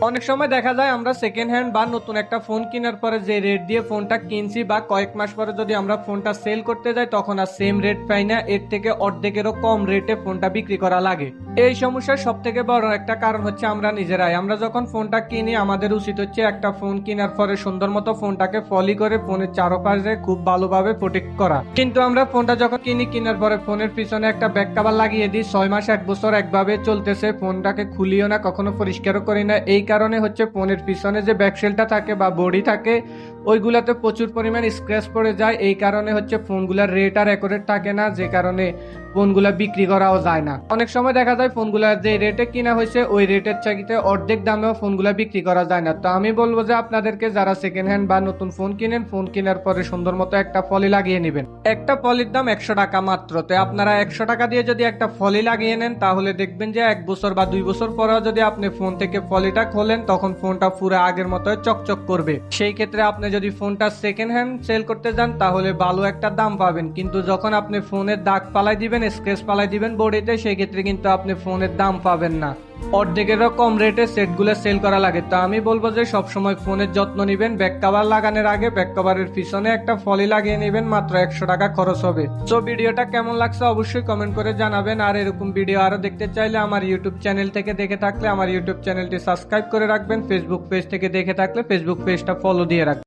অনেক সময় দেখা যায় আমরা সেকেন্ড হ্যান্ড বা নতুন একটা ফোন কেনার পরে যে রেট দিয়ে ফোনটা কিনছি বা কয়েক মাস পরে যদি আমরা ফোনটা সেল করতে যাই, তখন আর সেম রেট পাই না। এর থেকে অর্ধেকেরও কম রেটে ফোনটা বিক্রি করা লাগে। এই সমস্যার সব থেকে বড় একটা কারণ হচ্ছে আমরা নিজেরাই। আমরা যখন ফোনটা কিনি, আমাদের উচিত হচ্ছে একটা ফোন কেনার পরে সুন্দর মতো ফোনটাকে ফলি করে ফোনের চারপাশে খুব ভালোভাবে প্রোটেক্ট করা। কিন্তু আমরা ফোনটা যখন কিনি, কেনার পরে ফোনের পিছনে একটা ব্যাক কাভার লাগিয়ে দিই, ছয় মাস, এক বছর একভাবে চলতেছে, ফোনটাকে খুলিও না, কখনো পরিষ্কারও করি না। এই কারণে হচ্ছে ফোনের পিছনে যে ব্যাকসেলটা থাকে বা বডি থাকে, ওইগুলাতে প্রচুর পরিমাণ স্ক্র্যাচ পড়ে যায়। এই কারণে হচ্ছে ফোনগুলোর রেট আর অ্যাকুরেট থাকে না, যে কারণে ফোনগুলা বিক্রি করাও যায় না। অনেক সময় দেখা যায় ফোনগুলা যে রেটে কিনা হয়েছে, ওই রেটের চাইতে অর্ধেক দামেও ফোনগুলা বিক্রি করা যায় না। তো আমি বলব যে আপনাদেরকে যারা সেকেন্ড হ্যান্ড বা নতুন ফোন কিনেন ফোন কেনার পরে সুন্দর মতো একটা ফলি লাগিয়ে নেবেন। একটা ফলির দাম একশো টাকা মাত্র। তো আপনারা একশো টাকা দিয়ে যদি একটা ফলি লাগিয়ে নেন, তাহলে দেখবেন যে এক বছর বা দুই বছর পরেও যদি আপনি ফোন থেকে ফলিটা খোলেন, তখন ফোনটা পুরো আগের মতো চকচক করবে। সেই ক্ষেত্রে আপনি যদি ফোনটা সেকেন্ড হ্যান্ড সেল করতে যান, তাহলে ভালো একটা দাম পাবেন। কিন্তু যখন আপনি ফোনের দাগ পালাই দিবেন স্ক্রেচ পালাই দিবেন বডিতে সেই ক্ষেত্রে কিন্তু আপনি ফোনের দাম পাবেন না। অর্ধেকেরও কম রেটে সেটগুলো সেল করা লাগে। তো আমি বলব যে সবসময় ফোনের যত্ন নেবেন। ব্যাক কাভার লাগানোর আগে ব্যাক কাভারের পিছনে একটা ফলি লাগিয়ে নেবেন, মাত্র একশো টাকা খরচ হবে। তো ভিডিওটা কেমন লাগছে অবশ্যই কমেন্ট করে জানাবেন। আর এরকম ভিডিও আরও দেখতে চাইলে আমার ইউটিউব চ্যানেল থেকে দেখে থাকলে আমার ইউটিউব চ্যানেলটি সাবস্ক্রাইব করে রাখবেন। ফেসবুক পেজ থেকে দেখে থাকলে ফেসবুক পেজটা ফলো দিয়ে রাখবেন।